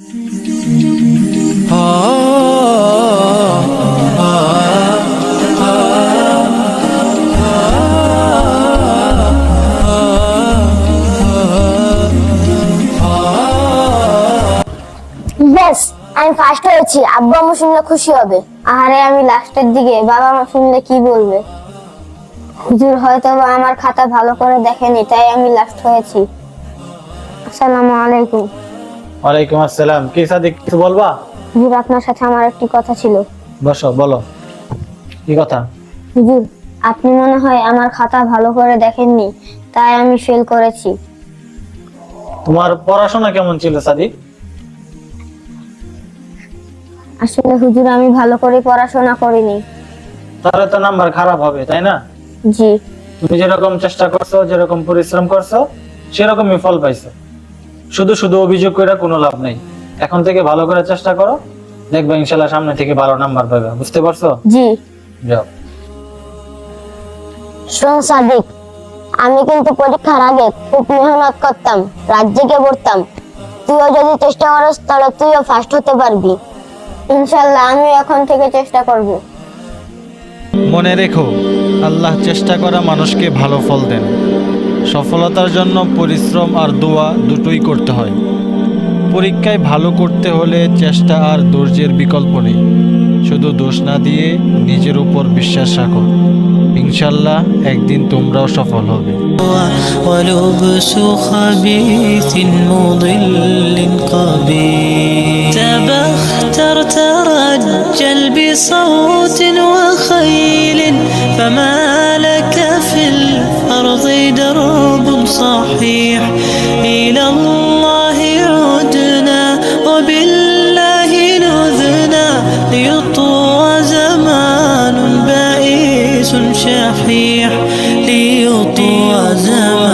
ব্যাস, আমি ফার্স্ট হয়েছি। আব্বু আমার শুনলে খুশি হবে। আরে আমি লাস্টের দিকে। বাবা মা শুনলে কি বলবে? হুজুর হয়তো আমার খাতা ভালো করে দেখেনি, তাই আমি লাস্ট হয়েছি। আসসালামু আলাইকুম। ওয়ালাইকুম আসসালাম। কি সাদিক কিছু বলবা? হুজুর আপনার সাথে আমার একটি কথা ছিল। বসো বলো। কি কথা? হুজুর আপনি মনে হয় আমার খাতা ভালো করে দেখেননি তাই আমি ফেল করেছি। তোমার পড়াশোনা কেমন ছিল সাদিক? আসলে হুজুর আমি ভালো করে পড়াশোনা করিনি। তাহলে তো নাম্বার খারাপ হবে তাই না? জি। তুমি যেরকম চেষ্টা করছ যেরকম পরিশ্রম করছ সেরকমই ফল পাইছো। শুধু শুধু অভিযোগ করে কোনো লাভ নেই। এখন থেকে ভালো করে চেষ্টা করো দেখবে ইনশাল্লাহ সামনে থেকে ভালো নাম্বার পাবে বুঝতে পারছ? জি। যাও। শোন সাদিক আমি কিন্তু পরীক্ষার আগে খুব মেহনত করতাম রাত জেগে পড়তাম। তুইও যদি চেষ্টা করিস তাহলে তুইও ফার্স্ট হতে পারবি। ইনশাল্লাহ আমি এখন থেকে চেষ্টা করব। মনে রেখো আল্লাহ চেষ্টা করা মানুষকে ভালো ফল দেন সফলতার জন্য পরিশ্রম আর দোয়া দুটোই করতে হয় পরীক্ষায় ভালো করতে হলে চেষ্টা আর ধৈর্যের বিকল্প নেই শুধু দোষ না দিয়ে নিজের উপর বিশ্বাস রাখো ইনশাল্লাহ একদিন তোমরাও সফল হবে ولبس خبيث مضل قبيح تبختر ترجل بصوت وخيل فما لك في الأرض درب صحيح. إلى الله عدنا وبالله نذنا. ليطوى زمان بائس شحيح. ليطوى زمان